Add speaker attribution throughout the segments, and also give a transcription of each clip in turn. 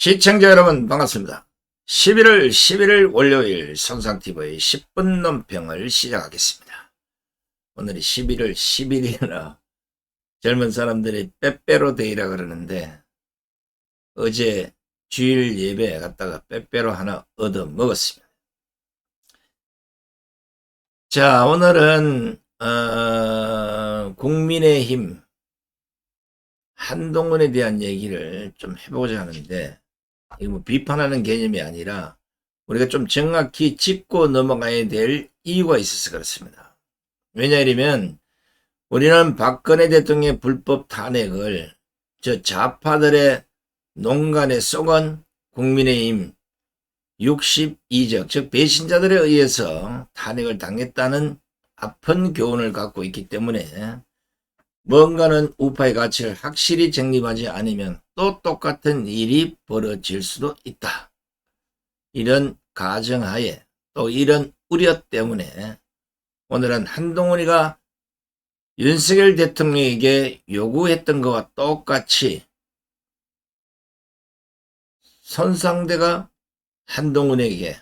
Speaker 1: 시청자 여러분 반갑습니다. 11월 11일 월요일 손상TV의 10분 논평을 시작하겠습니다. 오늘이 11월 10일이라 젊은 사람들이 빼빼로 데이라 그러는데 어제 주일 예배에 갔다가 빼빼로 하나 얻어 먹었습니다. 자 오늘은 어, 국민의힘 한동훈에 대한 얘기를 좀 해보고자 하는데 이거 뭐 비판하는 개념이 아니라 우리가 좀 정확히 짚고 넘어가야 될 이유가 있어서 그렇습니다. 왜냐하면 우리는 박근혜 대통령의 불법 탄핵을 저 좌파들의 농간에 쏘건 국민의힘 62적, 즉 배신자들에 의해서 탄핵을 당했다는 아픈 교훈을 갖고 있기 때문에 뭔가는 우파의 가치를 확실히 정립하지 않으면 또 똑같은 일이 벌어질 수도 있다. 이런 가정하에 또 이런 우려 때문에 오늘은 한동훈이가 윤석열 대통령에게 요구했던 것과 똑같이 선상대가 한동훈에게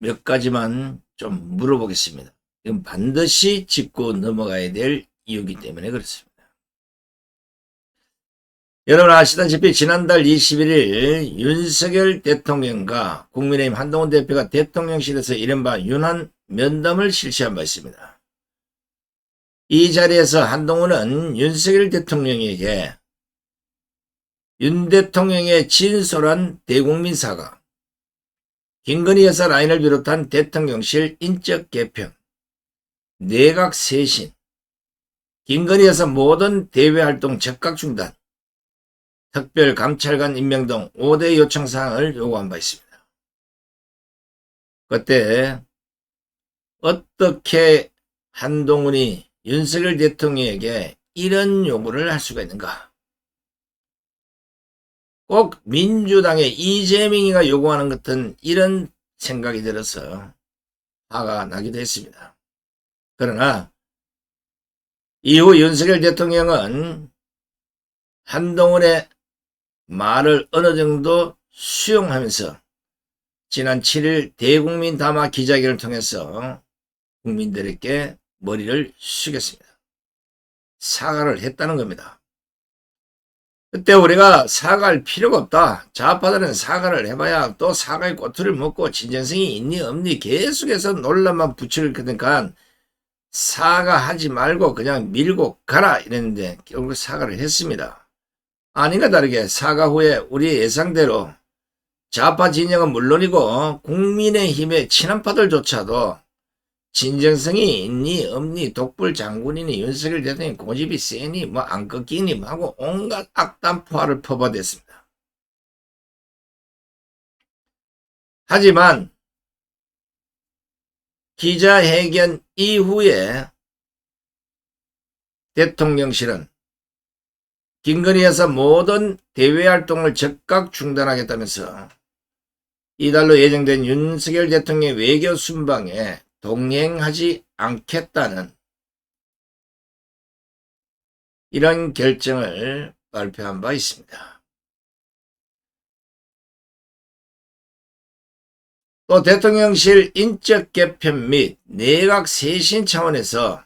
Speaker 1: 몇 가지만 좀 물어보겠습니다. 이건 반드시 짚고 넘어가야 될 이유이기 때문에 그렇습니다. 여러분 아시다시피 지난달 21일 윤석열 대통령과 국민의힘 한동훈 대표가 대통령실에서 이른바 윤한 면담을 실시한 바 있습니다. 이 자리에서 한동훈은 윤석열 대통령에게 윤 대통령의 진솔한 대국민 사과, 김건희 여사 라인을 비롯한 대통령실 인적 개편, 내각 쇄신, 김건희 여사 모든 대외 활동 적각 중단, 특별 감찰관 임명 등 5대 요청 사항을 요구한 바 있습니다. 그때 어떻게 한동훈이 윤석열 대통령에게 이런 요구를 할 수가 있는가? 꼭 민주당의 이재명이가 요구하는 같은 이런 생각이 들어서 화가 나기도 했습니다. 그러나 이후 윤석열 대통령은 한동훈의 말을 어느 정도 수용하면서 지난 7일 대국민 담화 기자회견을 통해서 국민들에게 머리를 숙였습니다. 사과를 했다는 겁니다. 그때 우리가 사과할 필요가 없다. 좌파들은 사과를 해봐야 또 사과의 꼬투리를 먹고 진정성이 있니 없니 계속해서 논란만 붙일 거니까 사과하지 말고 그냥 밀고 가라 이랬는데 결국 사과를 했습니다. 아닌가 다르게 사과 후에 우리 예상대로 좌파 진영은 물론이고 국민의힘의 친한파들조차도 진정성이 있니 없니 독불 장군이니 윤석열 대통령 고집이 세니 뭐 안 꺾이니 하고 온갖 악담포화를 퍼부어댔습니다. 하지만 기자회견 이후에 대통령실은 김건희 여사 모든 대외활동을 즉각 중단하겠다면서 이달로 예정된 윤석열 대통령의 외교 순방에 동행하지 않겠다는 이런 결정을 발표한 바 있습니다. 또 대통령실 인적 개편 및 내각 쇄신 차원에서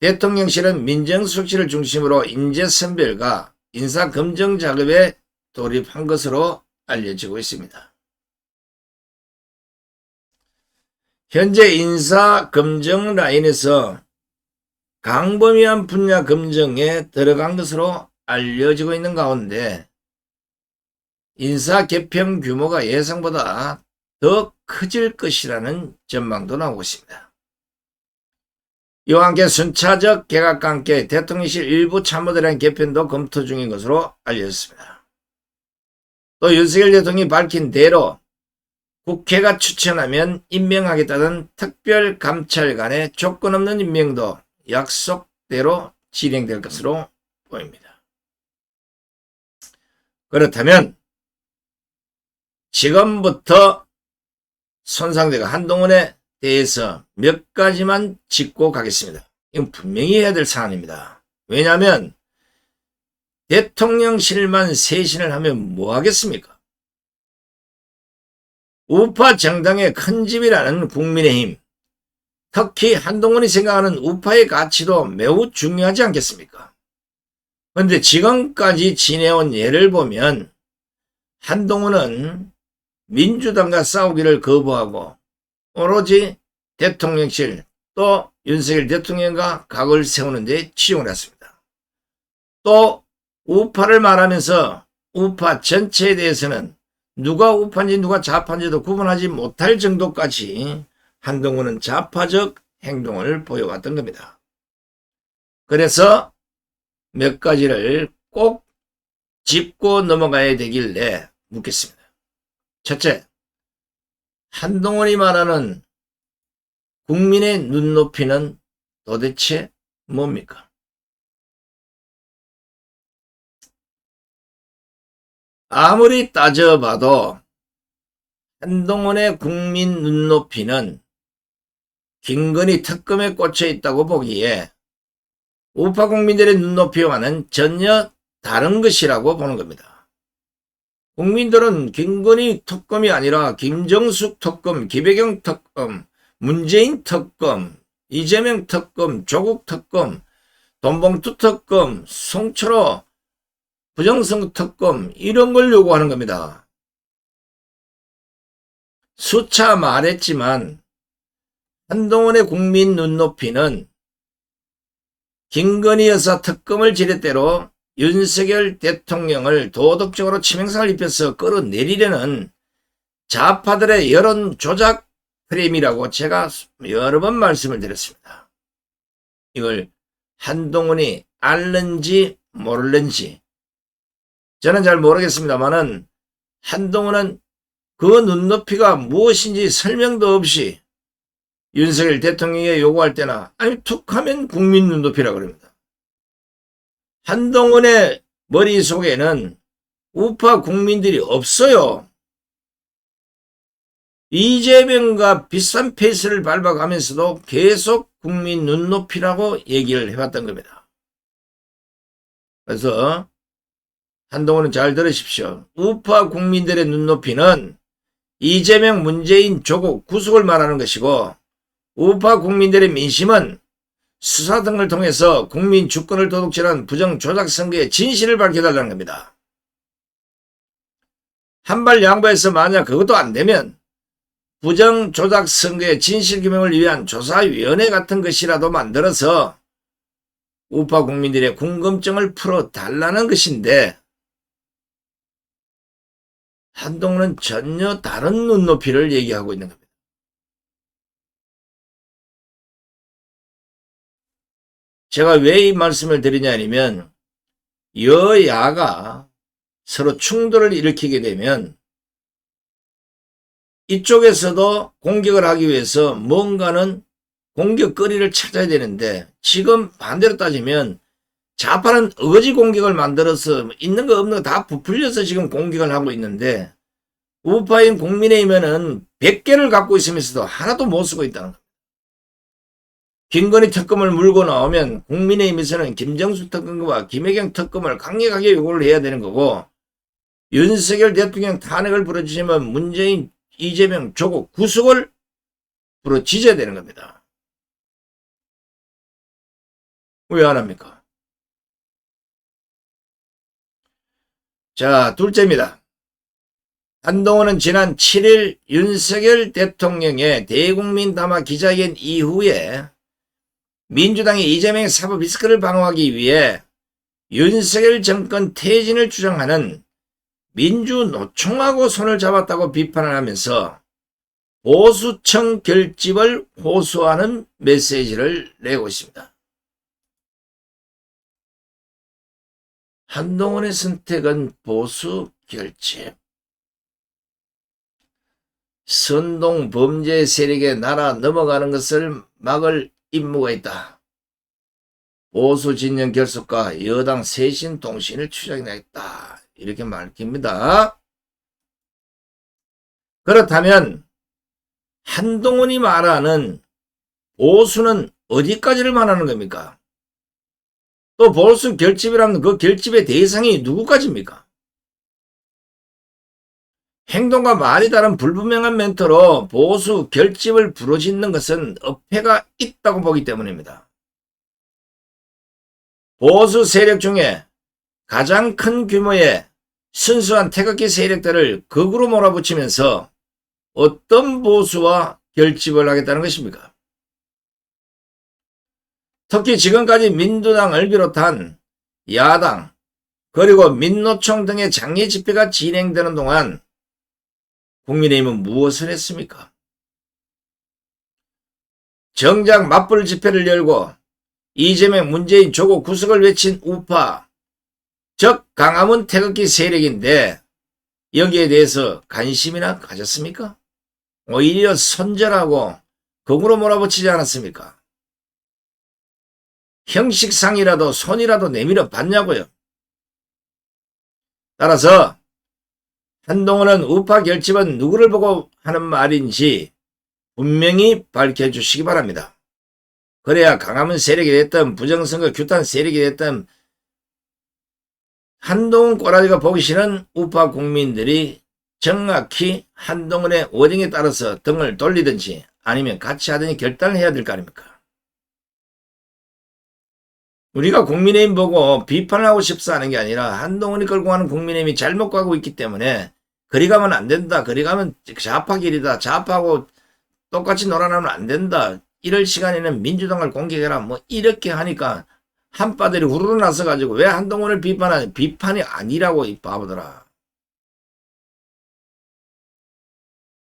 Speaker 1: 대통령실은 민정수석실을 중심으로 인재 선별과 인사 검증 작업에 돌입한 것으로 알려지고 있습니다. 현재 인사 검증 라인에서 강범위한 분야 검증에 들어간 것으로 알려지고 있는 가운데 인사 개편 규모가 예상보다 더 커질 것이라는 전망도 나오고 있습니다. 이와 함께 순차적 개각과 함께 대통령실 일부 참모들의 개편도 검토 중인 것으로 알려졌습니다. 또 윤석열 대통령이 밝힌 대로 국회가 추천하면 임명하겠다는 특별감찰관의 조건 없는 임명도 약속대로 진행될 것으로 보입니다. 그렇다면 지금부터 손상대가 한동훈에 대해서 몇 가지만 짚고 가겠습니다. 이건 분명히 해야 될 사안입니다. 왜냐하면 대통령실만 쇄신을 하면 뭐 하겠습니까? 우파 정당의 큰 집이라는 국민의힘, 특히 한동훈이 생각하는 우파의 가치도 매우 중요하지 않겠습니까? 그런데 지금까지 지내온 예를 보면 한동훈은 민주당과 싸우기를 거부하고 오로지 대통령실 또 윤석열 대통령과 각을 세우는 데 치중을 했습니다. 또 우파를 말하면서 우파 전체에 대해서는 누가 우파인지 누가 좌파인지도 구분하지 못할 정도까지 한동훈은 좌파적 행동을 보여왔던 겁니다. 그래서 몇 가지를 꼭 짚고 넘어가야 되길래 묻겠습니다. 첫째, 한동훈이 말하는 국민의 눈높이는 도대체 뭡니까? 아무리 따져봐도 한동훈의 국민 눈높이는 김건희 특검에 꽂혀 있다고 보기에 우파 국민들의 눈높이와는 전혀 다른 것이라고 보는 겁니다. 국민들은 김건희 특검이 아니라 김정숙 특검, 기배경 특검, 문재인 특검, 이재명 특검, 조국 특검, 돈봉투 특검, 송철호 부정선거 특검 이런 걸 요구하는 겁니다. 수차 말했지만 한동훈의 국민 눈높이는 김건희 여사 특검을 지렛대로 윤석열 대통령을 도덕적으로 치명상을 입혀서 끌어내리려는 좌파들의 여론 조작 프레임이라고 제가 여러 번 말씀을 드렸습니다. 이걸 한동훈이 알는지 모를는지 저는 잘 모르겠습니다만은 한동훈은 그 눈높이가 무엇인지 설명도 없이 윤석열 대통령이 요구할 때나 아니 툭 하면 국민 눈높이라 그럽니다. 한동훈의 머릿속에는 우파 국민들이 없어요. 이재명과 비싼 페이스를 밟아가면서도 계속 국민 눈높이라고 얘기를 해왔던 겁니다. 그래서 한동훈은 잘 들으십시오. 우파 국민들의 눈높이는 이재명, 문재인, 조국, 구속을 말하는 것이고 우파 국민들의 민심은 수사 등을 통해서 국민 주권을 도둑질한 부정 조작 선거의 진실을 밝혀달라는 겁니다. 한 발 양보해서 만약 그것도 안 되면 부정 조작 선거의 진실 규명을 위한 조사위원회 같은 것이라도 만들어서 우파 국민들의 궁금증을 풀어 달라는 것인데 한동훈은 전혀 다른 눈높이를 얘기하고 있는 겁니다. 제가 왜 이 말씀을 드리냐면 여야가 서로 충돌을 일으키게 되면 이쪽에서도 공격을 하기 위해서 뭔가는 공격거리를 찾아야 되는데 지금 반대로 따지면 좌파는 어거지 공격을 만들어서 있는 거 없는 거 다 부풀려서 지금 공격을 하고 있는데 우파인 국민의힘에는 100개를 갖고 있으면서도 하나도 못 쓰고 있다는 겁니다. 김건희 특검을 물고 나오면 국민의힘에서는 김정수 특검과 김혜경 특검을 강력하게 요구를 해야 되는 거고 윤석열 대통령 탄핵을 부러지시면 문재인 이재명, 조국 구속을 부러지져야 되는 겁니다. 왜 안 합니까? 자, 둘째입니다. 한동훈은 지난 7일 윤석열 대통령의 대국민 담화 기자회견 이후에 민주당이 이재명의 사법 리스크를 방어하기 위해 윤석열 정권 퇴진을 주장하는 민주노총하고 손을 잡았다고 비판을 하면서 보수청 결집을 호소하는 메시지를 내고 있습니다. 한동훈의 선택은 보수 결집. 선동 범죄 세력에 날아 넘어가는 것을 막을 임무가 있다. 보수 진영 결속과 여당 쇄신 동신을 추적해야겠다. 이렇게 밝힙니다. 그렇다면 한동훈이 말하는 보수는 어디까지를 말하는 겁니까? 또 보수 결집이라는 그 결집의 대상이 누구까지입니까? 행동과 말이 다른 불분명한 멘트로 보수 결집을 부르짖는 것은 어폐가 있다고 보기 때문입니다. 보수 세력 중에 가장 큰 규모의 순수한 태극기 세력들을 극으로 몰아붙이면서 어떤 보수와 결집을 하겠다는 것입니까? 특히 지금까지 민주당을 비롯한 야당 그리고 민노총 등의 장례 집회가 진행되는 동안 국민의힘은 무엇을 했습니까? 정작 맞불 집회를 열고 이재명 문재인 조국 구속을 외친 우파 즉 강화문 태극기 세력인데 여기에 대해서 관심이나 가졌습니까? 오히려 선절하고 극으로 몰아붙이지 않았습니까? 형식상이라도 손이라도 내밀어 봤냐고요. 따라서 한동훈은 우파 결집은 누구를 보고 하는 말인지 분명히 밝혀주시기 바랍니다. 그래야 강화문 세력이 됐든 부정선거 규탄 세력이 됐든 한동훈 꼬라지가 보기 싫은 우파 국민들이 정확히 한동훈의 워딩에 따라서 등을 돌리든지 아니면 같이 하든지 결단을 해야 될 거 아닙니까? 우리가 국민의힘 보고 비판하고 싶어 하는 게 아니라 한동훈이 끌고 가는 국민의힘이 잘못 가고 있기 때문에 그리 가면 안 된다. 그리 가면 좌파 길이다. 좌파하고 똑같이 놀아나면 안 된다. 이럴 시간에는 민주당을 공격해라. 뭐 이렇게 하니까 한바들이 후루룩 나서 가지고 왜 한동훈을 비판하냐. 비판이 아니라고 이 바보들아.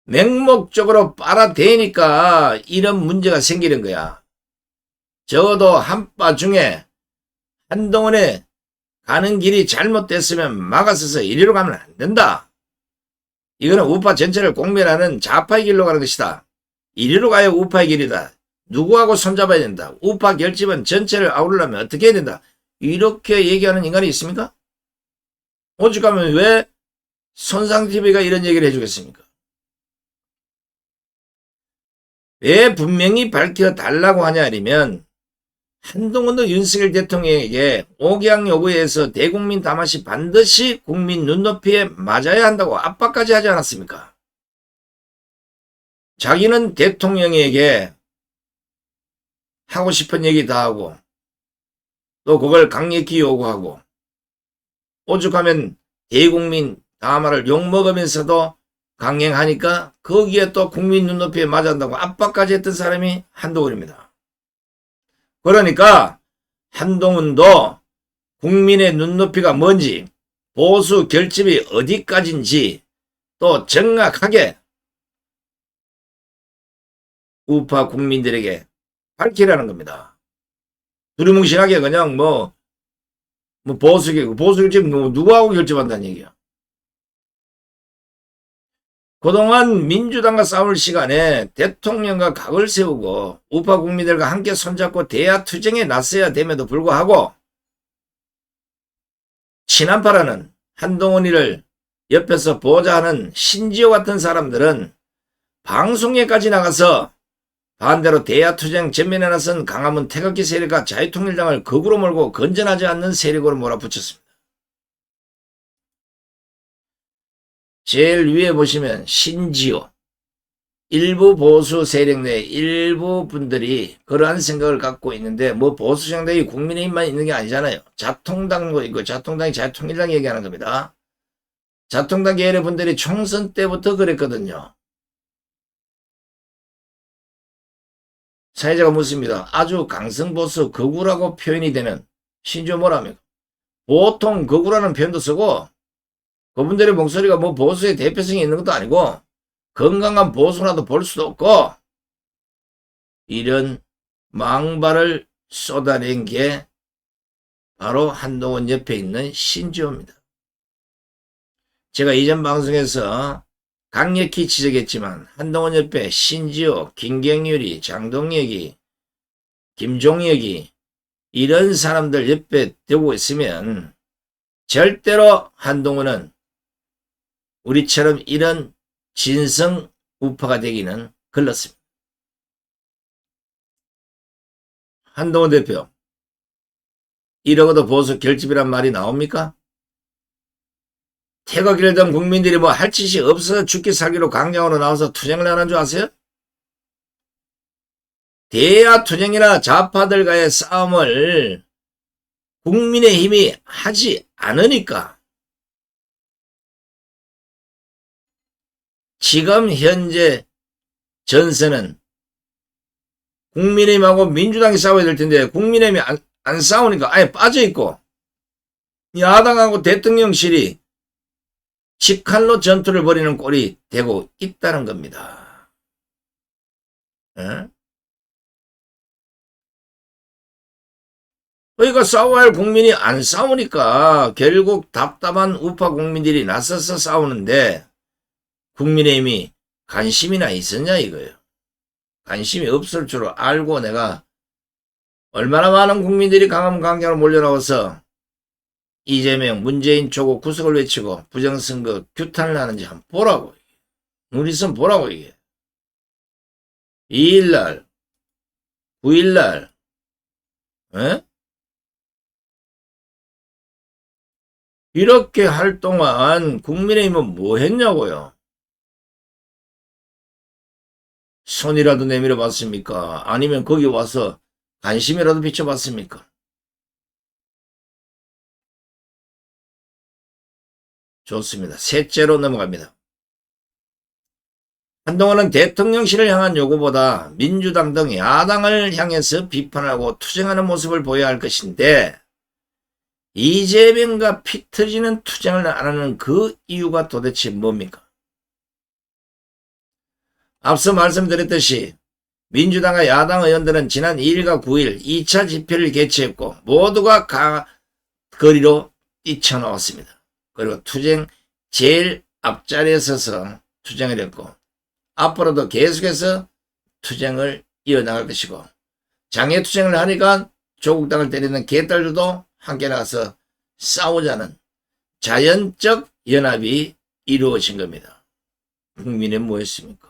Speaker 1: 맹목적으로 빨아대니까 이런 문제가 생기는 거야. 적어도 한바 중에 한동훈에 가는 길이 잘못됐으면 막아서서 이리로 가면 안 된다. 이거는 우파 전체를 공멸하는 좌파의 길로 가는 것이다. 이리로 가야 우파의 길이다. 누구하고 손잡아야 된다. 우파 결집은 전체를 아우르려면 어떻게 해야 된다. 이렇게 얘기하는 인간이 있습니까? 오죽하면 왜 손상TV가 이런 얘기를 해주겠습니까? 왜 분명히 밝혀달라고 하냐 아니면 한동훈도 윤석열 대통령에게 옥양 요구에서 대국민 다맛이 반드시 국민 눈높이에 맞아야 한다고 압박까지 하지 않았습니까? 자기는 대통령에게 하고 싶은 얘기 다 하고 또 그걸 강력히 요구하고 오죽하면 대국민 다마를 욕먹으면서도 강행하니까 거기에 또 국민 눈높이에 맞아 한다고 압박까지 했던 사람이 한동훈입니다. 그러니까 한동훈도 국민의 눈높이가 뭔지 보수 결집이 어디까지인지 또 정확하게 우파 국민들에게 밝히라는 겁니다. 두리뭉실하게 그냥 뭐, 뭐 보수, 보수 결집 뭐 누구하고 결집한다는 얘기야. 그동안 민주당과 싸울 시간에 대통령과 각을 세우고 우파 국민들과 함께 손잡고 대야 투쟁에 나서야 됨에도 불구하고 친한파라는 한동훈이를 옆에서 보좌하는 신지호 같은 사람들은 방송에까지 나가서 반대로 대야 투쟁 전면에 나선 강화문 태극기 세력과 자유통일당을 극으로 몰고 건전하지 않는 세력으로 몰아붙였습니다. 제일 위에 보시면 신지호 일부 보수 세력 내 일부 분들이 그러한 생각을 갖고 있는데 뭐 보수 정당이 국민의힘만 있는 게 아니잖아요. 자통당도 있고 자통당이 자통일당 얘기하는 겁니다. 자통당 계열의 분들이 총선 때부터 그랬거든요. 사회자가 묻습니다. 아주 강성보수 거구라고 표현이 되는 신조 뭐랍니까? 보통 거구라는 표현도 쓰고 그분들의 목소리가 뭐 보수의 대표성이 있는 것도 아니고 건강한 보수라도 볼 수도 없고 이런 망발을 쏟아낸 게 바로 한동훈 옆에 있는 신지호입니다. 제가 이전 방송에서 강력히 지적했지만 한동훈 옆에 신지호, 김경률이, 장동혁이, 김종혁이 이런 사람들 옆에 되고 있으면 절대로 한동훈은 우리처럼 이런 진성 우파가 되기는 글렀습니다. 한동훈 대표 이러고도 보수 결집이란 말이 나옵니까? 든 국민들이 뭐 할 짓이 없어 죽기 살기로 강경으로 나와서 투쟁을 하는 줄 아세요? 대야 투쟁이나 좌파들과의 싸움을 국민의 힘이 하지 않으니까 지금 현재 전세는 국민의힘하고 민주당이 싸워야 될 텐데 국민의힘이 안, 안 싸우니까 아예 빠져있고 야당하고 대통령실이 직할로 전투를 벌이는 꼴이 되고 있다는 겁니다. 예? 그러니까 싸워야 할 국민이 안 싸우니까 결국 답답한 우파 국민들이 나서서 싸우는데 국민의힘이 관심이나 있었냐 이거예요. 관심이 없을 줄 알고 내가 얼마나 많은 국민들이 강함 강경으로 몰려나와서 이재명, 문재인 조국 구속을 외치고 부정선거 규탄을 하는지 한번 보라고. 눈 있으면 보라고 이게. 2일날, 9일날, 에? 이렇게 할 동안 국민의힘은 뭐 했냐고요? 손이라도 내밀어 봤습니까? 아니면 거기 와서 관심이라도 비춰봤습니까? 좋습니다. 셋째로 넘어갑니다. 한동안은 대통령실을 향한 요구보다 민주당 등 야당을 향해서 비판하고 투쟁하는 모습을 보여야 할 것인데 이재명과 피 터지는 투쟁을 안 하는 그 이유가 도대체 뭡니까? 앞서 말씀드렸듯이 민주당과 야당 의원들은 지난 2일과 9일 2차 집회를 개최했고 모두가 가, 거리로 뛰쳐나왔습니다. 그리고 투쟁 제일 앞자리에 서서 투쟁을 했고 앞으로도 계속해서 투쟁을 이어나갈 것이고 장애 투쟁을 하니까 조국당을 때리는 개딸들도 함께 나가서 싸우자는 자연적 연합이 이루어진 겁니다. 국민은 뭐였습니까?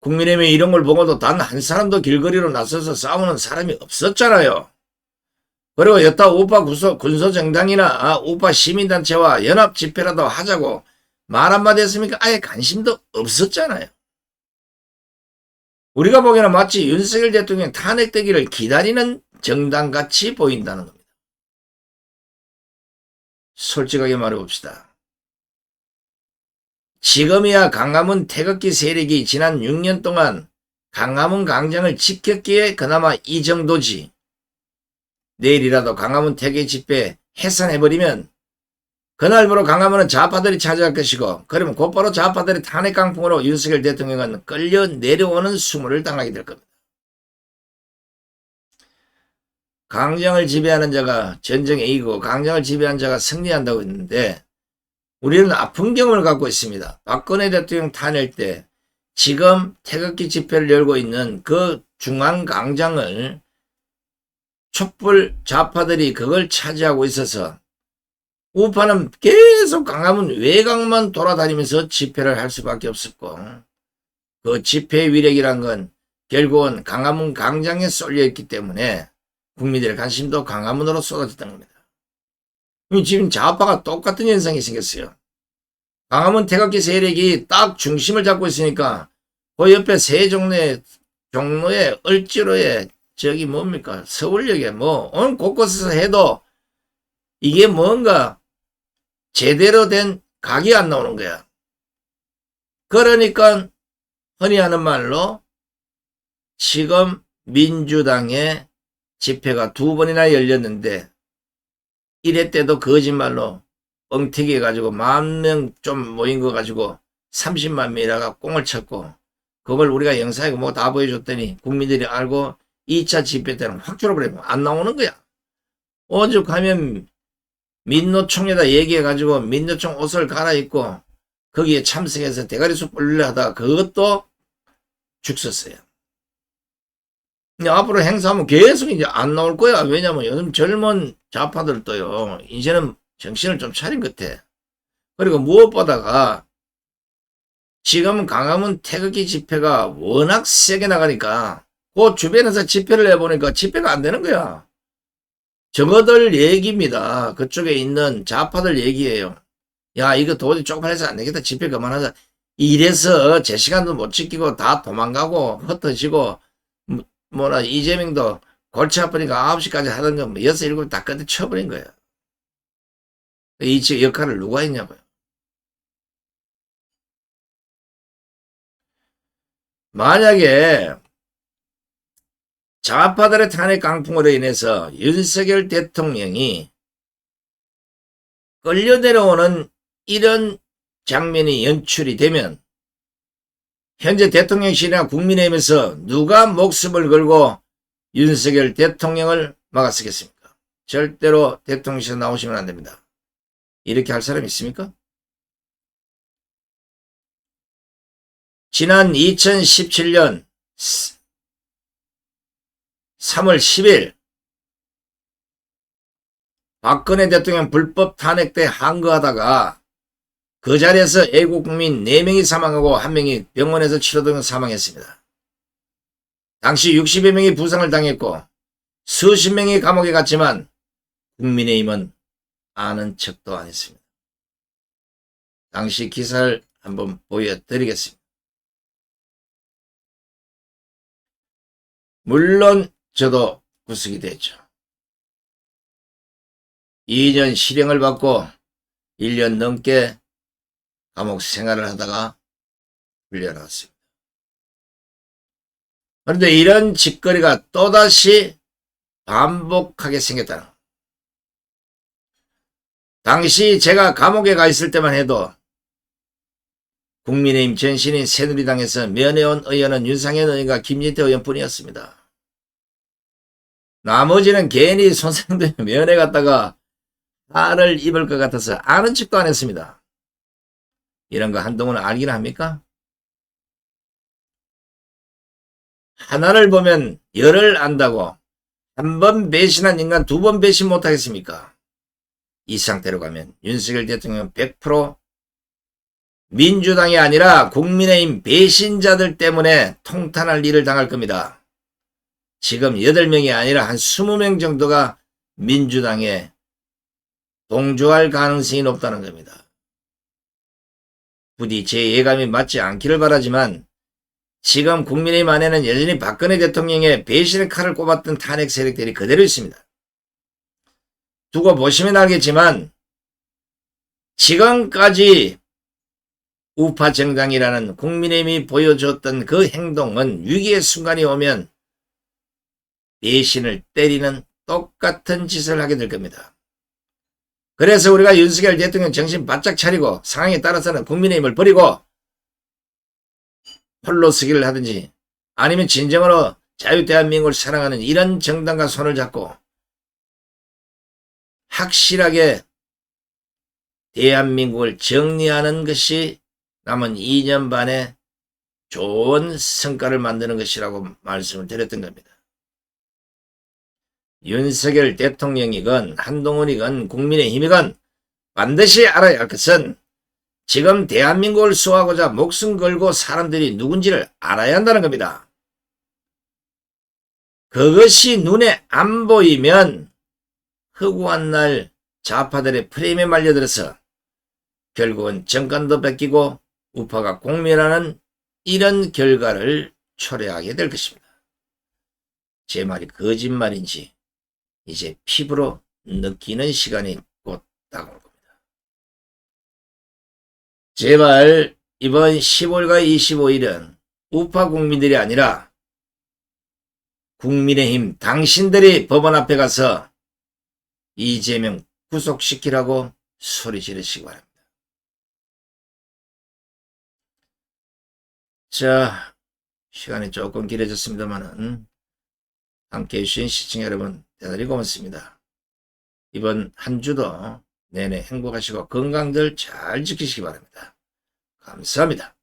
Speaker 1: 국민의힘이 이런 걸 보고도 단 한 사람도 길거리로 나서서 싸우는 사람이 없었잖아요. 그리고 여타 우파 구소, 군소정당이나 우파 시민단체와 연합 집회라도 하자고 말 한마디 했습니까? 아예 관심도 없었잖아요. 우리가 보기에는 마치 윤석열 대통령 탄핵되기를 기다리는 정당같이 보인다는 겁니다. 솔직하게 말해봅시다. 지금이야 강화문 태극기 세력이 지난 6년 동안 강화문 강장을 지켰기에 그나마 이 정도지. 내일이라도 강화문 태극기 집회 해산해버리면 그날부로 강화문은 좌파들이 차지할 것이고 그러면 곧바로 좌파들이 탄핵 강풍으로 윤석열 대통령은 끌려 내려오는 수모를 당하게 될 겁니다. 강장을 지배하는 자가 전쟁에 이기고 강장을 지배한 자가 승리한다고 했는데 우리는 아픈 경험을 갖고 있습니다. 박근혜 대통령 탄핵 때 지금 태극기 집회를 열고 있는 그 중앙 광장을 촛불 좌파들이 그걸 차지하고 있어서 우파는 계속 강화문 외곽만 돌아다니면서 집회를 할 수밖에 없었고 그 집회 위력이란 건 결국은 강화문 광장에 쏠려 있기 때문에 국민들의 관심도 강화문으로 쏟아졌던 겁니다. 지금 좌파가 똑같은 현상이 생겼어요. 강화문 태극기 세력이 딱 중심을 잡고 있으니까 그 옆에 세종로에 종로에 을지로에 저기 뭡니까 서울역에 뭐온 곳곳에서 해도 이게 뭔가 제대로 된 각이 안 나오는 거야. 그러니까 흔히 하는 말로 지금 민주당의 집회가 두 번이나 열렸는데 1회 때도 거짓말로 뻥튀기 해가지고 만 명 좀 모인 거 가지고 30만 명이라가 꽁을 쳤고 그걸 우리가 영상에 뭐 다 보여줬더니 국민들이 알고 2차 집회 때는 확 줄어버리고 안 나오는 거야. 오죽하면 민노총에다 얘기해가지고 민노총 옷을 갈아입고 거기에 참석해서 대가리 숲 올려 하다가 그것도 죽었어요. 앞으로 행사하면 계속 이제 안 나올 거야. 왜냐면 요즘 젊은 좌파들도요, 이제는 정신을 좀 차린 것 같아. 그리고 무엇보다가 지금 강화문 태극기 집회가 워낙 세게 나가니까 그 주변에서 집회를 해보니까 집회가 안 되는 거야. 저거들 얘기입니다. 그쪽에 있는 좌파들 얘기예요. 야, 이거 도저히 쪽팔려서 안 되겠다. 집회 그만하자. 이래서 제 시간도 못 지키고 다 도망가고 흩어지고 뭐- 뭐라 이재명도 골치 아프니까 9시까지 하던 거 6, 7, 다 끝에 쳐버린 거예요. 이 지- 역할을 누가 했냐고요. 만약에 좌파들의 탄핵 강풍으로 인해서 윤석열 대통령이 끌려 내려오는 이런 장면이 연출이 되면 현재 대통령실이나 국민의힘에서 누가 목숨을 걸고 윤석열 대통령을 막아쓰겠습니까? 절대로 대통령실 나오시면 안 됩니다. 이렇게 할 사람 있습니까? 지난 2017년 3월 10일 박근혜 대통령 불법 탄핵 때 항거하다가 그 자리에서 애국 국민 4명이 사망하고 1명이 병원에서 치료되며 사망했습니다. 당시 60여 명이 부상을 당했고 수십 명이 감옥에 갔지만 국민의힘은 아는 척도 안 했습니다. 당시 기사를 한번 보여드리겠습니다. 물론 저도 구속이 됐죠. 2년 실형을 받고 1년 넘게 감옥 생활을 하다가 풀려나왔습니다. 그런데 이런 짓거리가 또다시 반복하게 생겼다는 것. 당시 제가 감옥에 가 있을 때만 해도 국민의힘 전신인 새누리당에서 면회온 의원은 윤상현 의원과 김진태 의원뿐이었습니다. 나머지는 괜히 손상되면 면회 갔다가 알을 입을 것 같아서 아는 척도 안 했습니다. 이런 거 한동훈은 알긴 합니까? 하나를 보면 열을 안다고 한 번 배신한 인간 두 번 배신 못하겠습니까? 이 상태로 가면 윤석열 대통령은 100% 민주당이 아니라 국민의힘 배신자들 때문에 통탄할 일을 당할 겁니다. 지금 8명이 아니라 한 20명 정도가 민주당에 동조할 가능성이 높다는 겁니다. 부디 제 예감이 맞지 않기를 바라지만 지금 국민의힘 안에는 여전히 박근혜 대통령의 배신의 칼을 꼽았던 탄핵 세력들이 그대로 있습니다. 두고 보시면 알겠지만 지금까지 우파 정당이라는 국민의힘이 보여줬던 그 행동은 위기의 순간이 오면 배신을 때리는 똑같은 짓을 하게 될 겁니다. 그래서 우리가 윤석열 대통령 정신 바짝 차리고 상황에 따라서는 국민의힘을 버리고 홀로 서기를 하든지 아니면 진정으로 자유대한민국을 사랑하는 이런 정당과 손을 잡고 확실하게 대한민국을 정리하는 것이 남은 2년 반의 좋은 성과를 만드는 것이라고 말씀을 드렸던 겁니다. 윤석열 대통령이건 한동훈이건 국민의힘이건 반드시 알아야 할 것은 지금 대한민국을 수호하고자 목숨 걸고 사람들이 누군지를 알아야 한다는 겁니다. 그것이 눈에 안 보이면 허구한 날 좌파들의 프레임에 말려들어서 결국은 정권도 뺏기고 우파가 공멸하는 이런 결과를 초래하게 될 것입니다. 제 말이 거짓말인지 이제 피부로 느끼는 시간이 곧 다가올 겁니다. 제발 이번 10월과 25일은 우파 국민들이 아니라 국민의힘 당신들이 법원 앞에 가서 이재명 구속시키라고 소리 지르시기 바랍니다. 자, 시간이 조금 길어졌습니다만은 함께 해주신 시청자 여러분 대단히 고맙습니다. 이번 한 주도 내내 행복하시고 건강들 잘 지키시기 바랍니다. 감사합니다.